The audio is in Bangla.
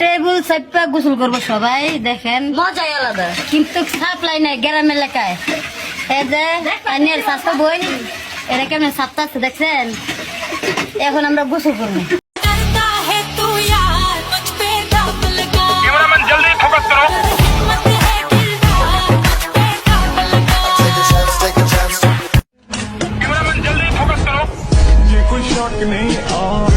টেবিল চাপ্পা গোসল করবো সবাই দেখেন মজাই আলাদা কিন্তু সাপ্লাই নাই গ্রাম এলাকায় এই যে পানির স্বাস্থ্য বই এরা কেমন সাপ্তাহ দেখছেন এখন আমরা গোসল করবো करता है तू यार मुझ पे दम लगा कैमरामैन जल्दी फोकस करो हिम्मत है दिलदार मुझ पे दम लगा कैमरामैन जल्दी फोकस करो ये कोई शौक नहीं और